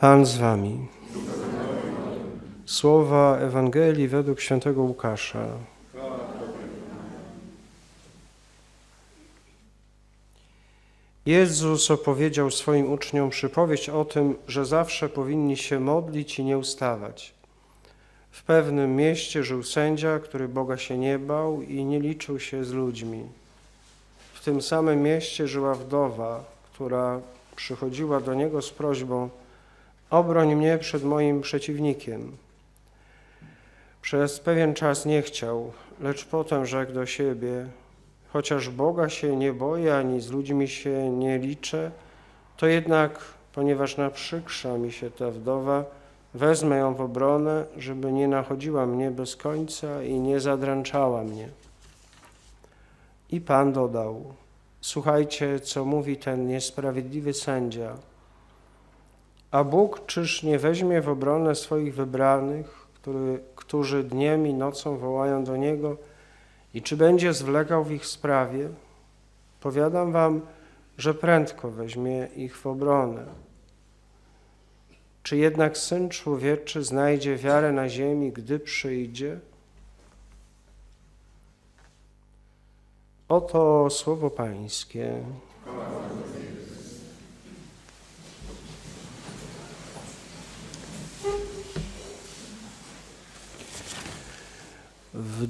Pan z wami. Słowa Ewangelii według świętego Łukasza. Jezus opowiedział swoim uczniom przypowieść o tym, że zawsze powinni się modlić i nie ustawać. W pewnym mieście żył sędzia, który Boga się nie bał i nie liczył się z ludźmi. W tym samym mieście żyła wdowa, która przychodziła do niego z prośbą: Obroń mnie przed moim przeciwnikiem. Przez pewien czas nie chciał, lecz potem rzekł do siebie: Chociaż Boga się nie boję, ani z ludźmi się nie liczę, to jednak, ponieważ naprzykrza mi się ta wdowa, wezmę ją w obronę, żeby nie nachodziła mnie bez końca i nie zadręczała mnie. I Pan dodał: Słuchajcie, co mówi ten niesprawiedliwy sędzia. A Bóg czyż nie weźmie w obronę swoich wybranych, który, którzy dniem i nocą wołają do Niego, i czy będzie zwlekał w ich sprawie? Powiadam wam, że prędko weźmie ich w obronę. Czy jednak Syn Człowieczy znajdzie wiarę na ziemi, gdy przyjdzie? Oto słowo Pańskie.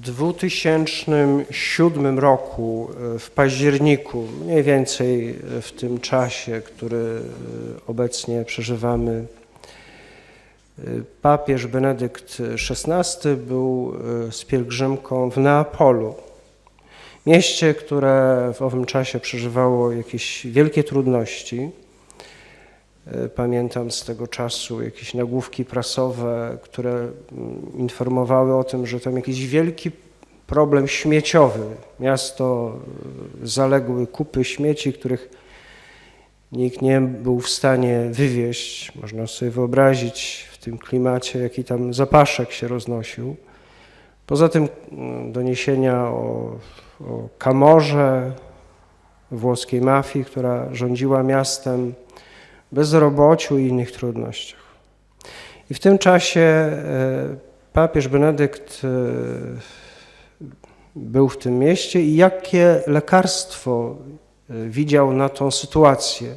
2007 roku, e, w październiku, mniej więcej w tym czasie, który e, obecnie przeżywamy, e, papież Benedykt XVI był z pielgrzymką w Neapolu, mieście, które w owym czasie przeżywało jakieś wielkie trudności. Pamiętam z tego czasu jakieś nagłówki prasowe, które mm, informowały o tym, że tam jakiś wielki problem śmieciowy. Miasto zaległy kupy śmieci, których nikt nie był w stanie wywieźć. Można sobie wyobrazić w tym klimacie, jaki tam zapaszek się roznosił. Poza tym mm, doniesienia o, o Kamorze, włoskiej mafii, która rządziła miastem, bezrobociu i innych trudnościach. I w tym czasie e, papież Benedykt e, był w tym mieście i jakie lekarstwo e, widział na tą sytuację.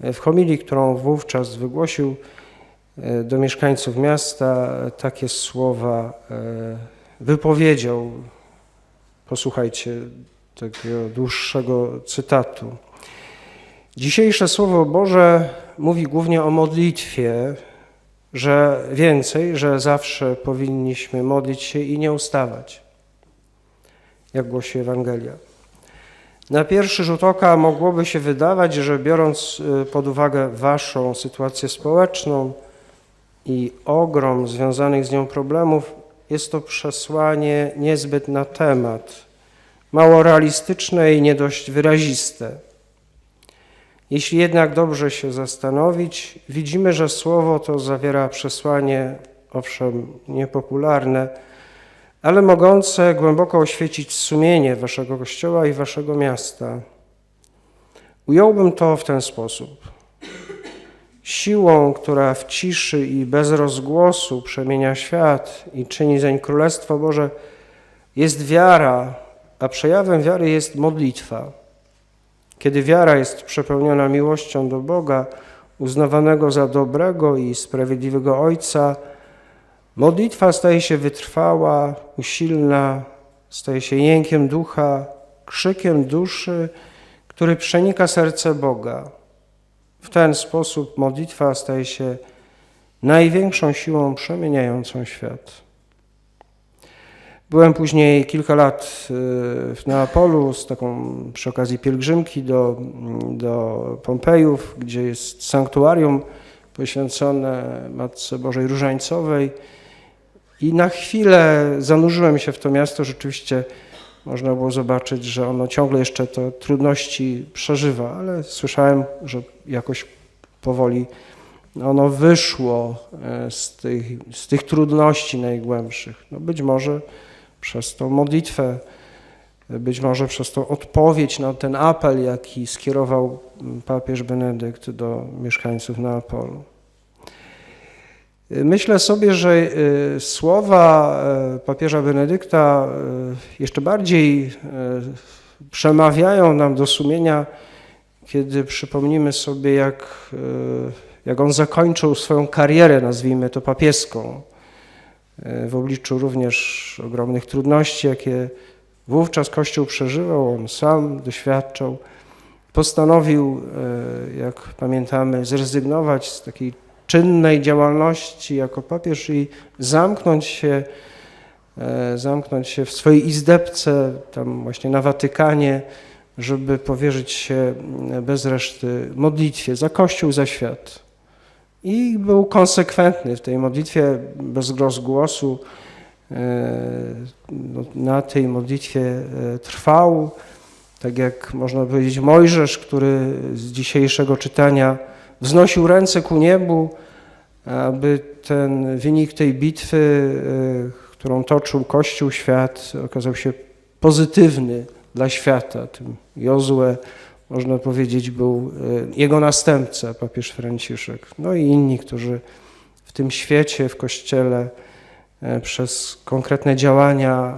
W homilii, którą wówczas wygłosił do mieszkańców miasta, takie słowa wypowiedział. Posłuchajcie takiego dłuższego cytatu. Dzisiejsze Słowo Boże mówi głównie o modlitwie, że więcej, że zawsze powinniśmy modlić się i nie ustawać, jak głosi Ewangelia. Na pierwszy rzut oka mogłoby się wydawać, że biorąc y, pod uwagę Waszą sytuację społeczną i ogrom związanych z nią problemów, jest to przesłanie niezbyt na temat, mało realistyczne i nie dość wyraziste. Jeśli jednak dobrze się zastanowić, widzimy, że słowo to zawiera przesłanie, owszem, niepopularne, ale mogące głęboko oświecić sumienie waszego kościoła i waszego miasta. Ująłbym to w ten sposób. Siłą, która w ciszy i bez rozgłosu przemienia świat i czyni zeń Królestwo Boże, jest wiara, a przejawem wiary jest modlitwa. Kiedy wiara jest przepełniona miłością do Boga, uznawanego za dobrego i sprawiedliwego Ojca, modlitwa staje się wytrwała, usilna, staje się jękiem ducha, krzykiem duszy, który przenika serce Boga. W ten sposób modlitwa staje się największą siłą przemieniającą świat. Byłem później kilka lat y, w Neapolu z taką przy okazji pielgrzymki do, do Pompejów, gdzie jest sanktuarium poświęcone Matce Bożej Różańcowej. I na chwilę zanurzyłem się w to miasto. Rzeczywiście można było zobaczyć, że ono ciągle jeszcze te trudności przeżywa, ale słyszałem, że jakoś powoli ono wyszło e, z tych, z tych trudności najgłębszych. No być może przez tą modlitwę, być może przez tą odpowiedź na ten apel, jaki skierował papież Benedykt do mieszkańców Neapolu. Myślę sobie, że y, słowa y, papieża Benedykta y, jeszcze bardziej przemawiają nam do sumienia, kiedy przypomnimy sobie, jak, jak on zakończył swoją karierę, nazwijmy to papieską, w obliczu również ogromnych trudności, jakie wówczas Kościół przeżywał, on sam doświadczał. Postanowił, y, jak pamiętamy, zrezygnować z takiej czynnej działalności jako papież i zamknąć się, e, zamknąć się w swojej izdebce, tam właśnie na Watykanie, żeby powierzyć się bez reszty modlitwie za Kościół, za świat. I był konsekwentny w tej modlitwie bez rozgłosu. e, no, Na tej modlitwie e, trwał, tak jak można powiedzieć Mojżesz, który z dzisiejszego czytania wznosił ręce ku niebu, aby ten wynik tej bitwy, y, którą toczył Kościół, świat, okazał się pozytywny dla świata. Tym Jozue, można powiedzieć, był y, jego następca, papież Franciszek. No i inni, którzy w tym świecie, w Kościele y, przez konkretne działania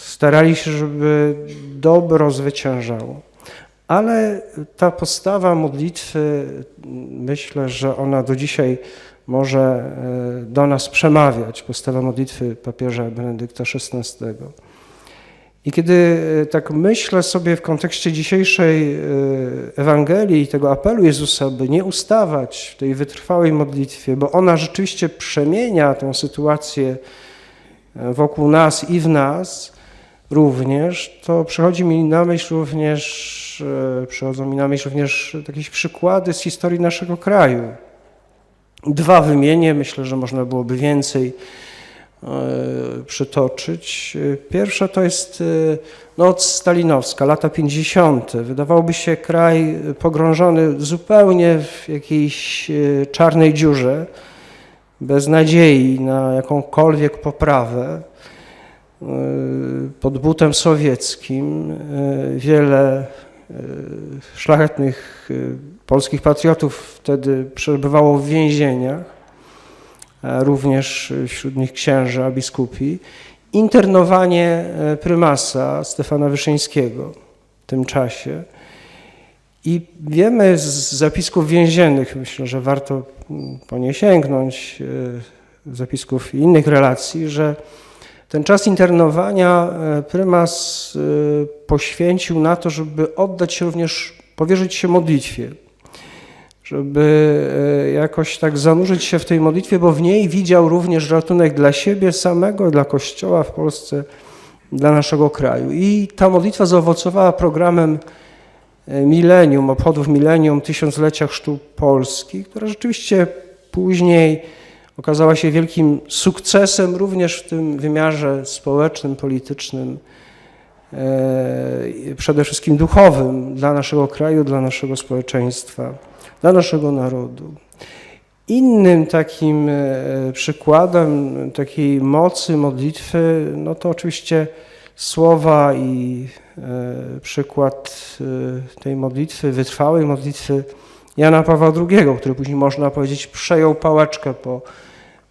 starali się, żeby dobro zwyciężało. Ale ta postawa modlitwy, myślę, że ona do dzisiaj może e, do nas przemawiać, postawa modlitwy papieża Benedykta XVI. I kiedy e, tak myślę sobie w kontekście dzisiejszej e, Ewangelii i tego apelu Jezusa, by nie ustawać w tej wytrwałej modlitwie, bo ona rzeczywiście przemienia tę sytuację wokół nas i w nas, również, to przychodzi mi na myśl również, e, przychodzą mi na myśl również jakieś przykłady z historii naszego kraju. Dwa wymienię, myślę, że można byłoby więcej e, przytoczyć. Pierwsza to jest e, noc stalinowska, lata 50. Wydawałoby się kraj pogrążony zupełnie w jakiejś czarnej dziurze, bez nadziei na jakąkolwiek poprawę pod butem sowieckim. E, wiele e, szlachetnych e, polskich patriotów wtedy przebywało w więzieniach, również wśród nich księża, biskupi. Internowanie prymasa Stefana Wyszyńskiego w tym czasie. I wiemy z zapisków więziennych, myślę, że warto po nie sięgnąć, zapisków innych relacji, że ten czas internowania e, prymas e, poświęcił na to, żeby oddać się również, powierzyć się modlitwie, żeby e, jakoś tak zanurzyć się w tej modlitwie, bo w niej widział również ratunek dla siebie samego, dla Kościoła w Polsce, dla naszego kraju. I ta modlitwa zaowocowała programem milenium, obchodów milenium, tysiąclecia chrztu Polski, która rzeczywiście później okazała się wielkim sukcesem również w tym wymiarze społecznym, politycznym, e, przede wszystkim duchowym dla naszego kraju, dla naszego społeczeństwa, dla naszego narodu. Innym takim e, przykładem takiej mocy modlitwy, no to oczywiście słowa i e, przykład tej modlitwy, wytrwałej modlitwy Jana Pawła II, który później można powiedzieć przejął pałeczkę po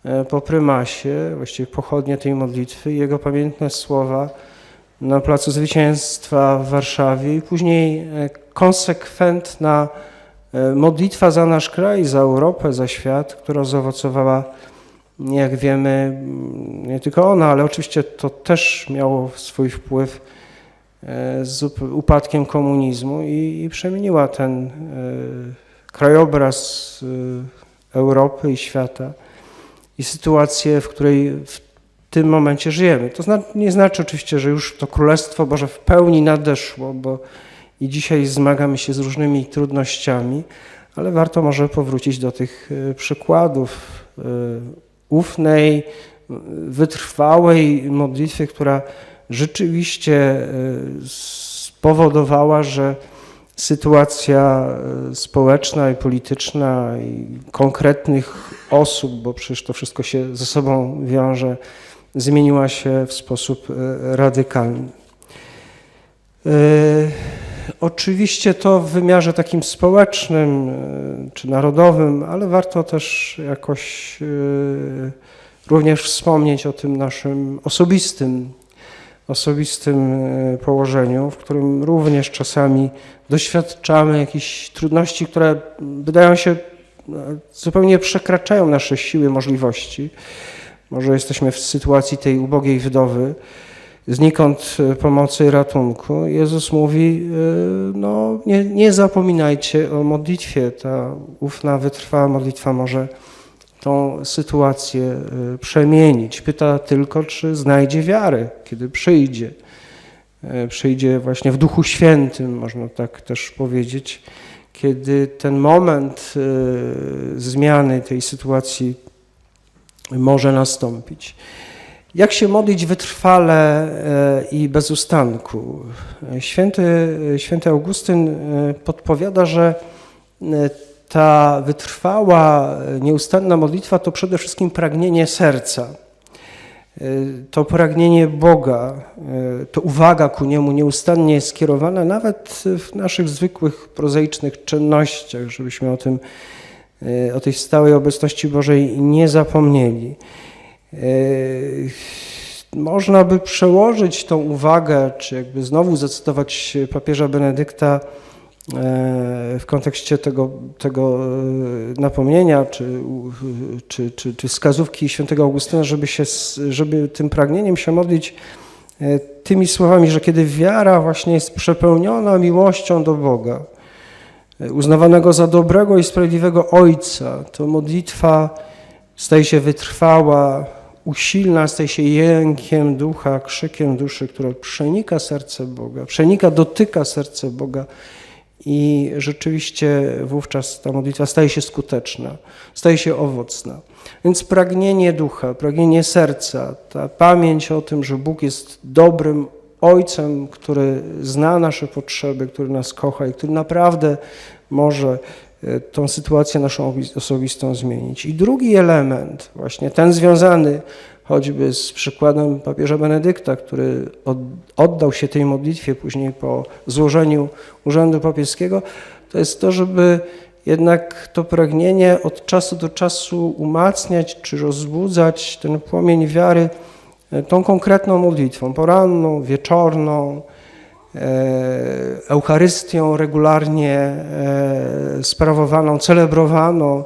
E, po prymasie, właściwie pochodnie tej modlitwy, jego pamiętne słowa na Placu Zwycięstwa w Warszawie i później e, konsekwentna e, modlitwa za nasz kraj, za Europę, za świat, która zaowocowała, jak wiemy, nie tylko ona, ale oczywiście to też miało swój wpływ z upadkiem komunizmu i, i przemieniła ten krajobraz Europy i świata i sytuację, w której w tym momencie żyjemy. To nie znaczy oczywiście, że już to Królestwo Boże w pełni nadeszło, bo i dzisiaj zmagamy się z różnymi trudnościami, ale warto może powrócić do tych e, przykładów e, ufnej, wytrwałej modlitwy, która rzeczywiście e, spowodowała, że sytuacja e, społeczna i polityczna i konkretnych osób, bo przecież to wszystko się ze sobą wiąże, zmieniła się w sposób e, radykalny. Oczywiście to w wymiarze takim społecznym e, czy narodowym, ale warto też jakoś e, również wspomnieć o tym naszym osobistym, osobistym e, położeniu, w którym również czasami doświadczamy jakichś trudności, które wydają się zupełnie przekraczają nasze siły, możliwości. Może jesteśmy w sytuacji tej ubogiej wdowy, znikąd e, pomocy i ratunku. Jezus mówi, e, no nie, nie zapominajcie o modlitwie. Ta ufna, wytrwała modlitwa może tą sytuację e, przemienić. Pyta tylko, czy znajdzie wiarę, kiedy przyjdzie. Przyjdzie właśnie w Duchu Świętym, można tak też powiedzieć, kiedy ten moment zmiany tej sytuacji może nastąpić. Jak się modlić wytrwale e, i bez ustanku? Święty, święty Augustyn e, podpowiada, że e, ta wytrwała, nieustanna modlitwa to przede wszystkim pragnienie serca. To pragnienie Boga, to uwaga ku Niemu nieustannie jest skierowana nawet w naszych zwykłych, prozaicznych czynnościach, żebyśmy o tym, o tej stałej obecności Bożej nie zapomnieli. E, Można by przełożyć tą uwagę, czy jakby znowu zacytować papieża Benedykta e, w kontekście tego, tego e, napomnienia, czy, czy, czy, czy wskazówki świętego Augustyna, żeby, się, żeby tym pragnieniem się modlić e, tymi słowami, że kiedy wiara właśnie jest przepełniona miłością do Boga, uznawanego za dobrego i sprawiedliwego Ojca, to modlitwa staje się wytrwała, usilna, staje się jękiem ducha, krzykiem duszy, która przenika serce Boga, przenika, dotyka serce Boga i rzeczywiście wówczas ta modlitwa staje się skuteczna, staje się owocna. Więc pragnienie ducha, pragnienie serca, ta pamięć o tym, że Bóg jest dobrym Ojcem, który zna nasze potrzeby, który nas kocha i który naprawdę może tą sytuację naszą obi- osobistą zmienić. I drugi element, właśnie ten związany choćby z przykładem papieża Benedykta, który od, oddał się tej modlitwie później po złożeniu urzędu papieskiego, to jest to, żeby jednak to pragnienie od czasu do czasu umacniać czy rozbudzać ten płomień wiary e, tą konkretną modlitwą, poranną, wieczorną, e, Eucharystią regularnie e, sprawowaną, celebrowaną.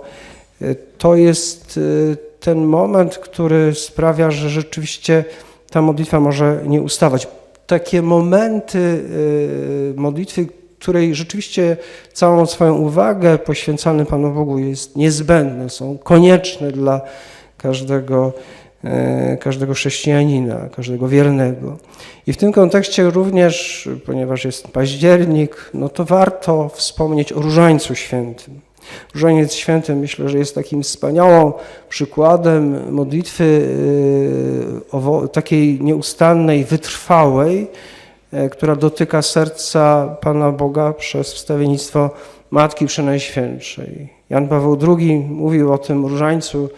E, To jest e, ten moment, który sprawia, że rzeczywiście ta modlitwa może nie ustawać. Takie momenty e, modlitwy, której rzeczywiście całą swoją uwagę poświęcamy Panu Bogu jest niezbędne, są konieczne dla każdego, e, każdego chrześcijanina, każdego wiernego. I w tym kontekście również, ponieważ jest październik, no to warto wspomnieć o Różańcu Świętym. Różaniec Święty myślę, że jest takim wspaniałym przykładem modlitwy e, takiej nieustannej, wytrwałej, e, która dotyka serca Pana Boga przez wstawiennictwo Matki Przenajświętszej. Jan Paweł II mówił o tym różańcu,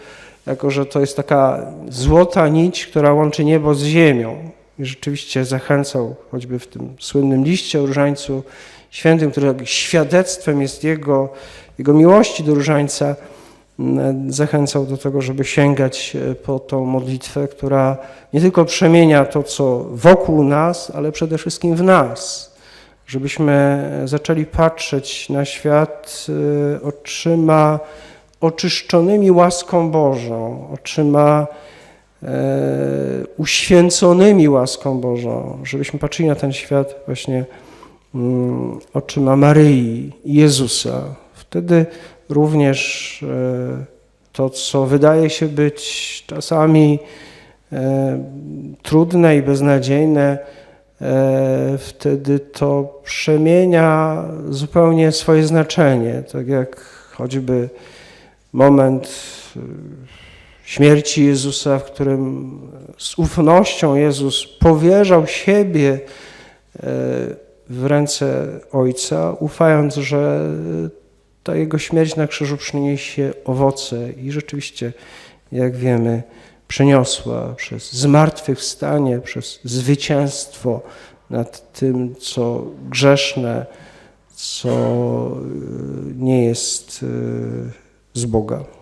jako że to jest taka złota nić, która łączy niebo z ziemią. I rzeczywiście zachęcał, choćby w tym słynnym liście o różańcu świętym, który świadectwem jest jego, jego miłości do różańca, m, zachęcał do tego, żeby sięgać e, po tą modlitwę, która nie tylko przemienia to, co wokół nas, ale przede wszystkim w nas. Żebyśmy zaczęli patrzeć na świat e, oczyma oczyszczonymi łaską Bożą, oczyma e, uświęconymi łaską Bożą, żebyśmy patrzyli na ten świat właśnie mm, oczyma Maryi Jezusa. Wtedy również e, to, co wydaje się być czasami e, trudne i beznadziejne, wtedy to przemienia zupełnie swoje znaczenie. Tak jak choćby moment e, śmierci Jezusa, w którym z ufnością Jezus powierzał siebie e, w ręce Ojca, ufając, że ta Jego śmierć na krzyżu przyniesie owoce i rzeczywiście, jak wiemy, przyniosła przez zmartwychwstanie, przez zwycięstwo nad tym, co grzeszne, co y, nie jest y, z Boga.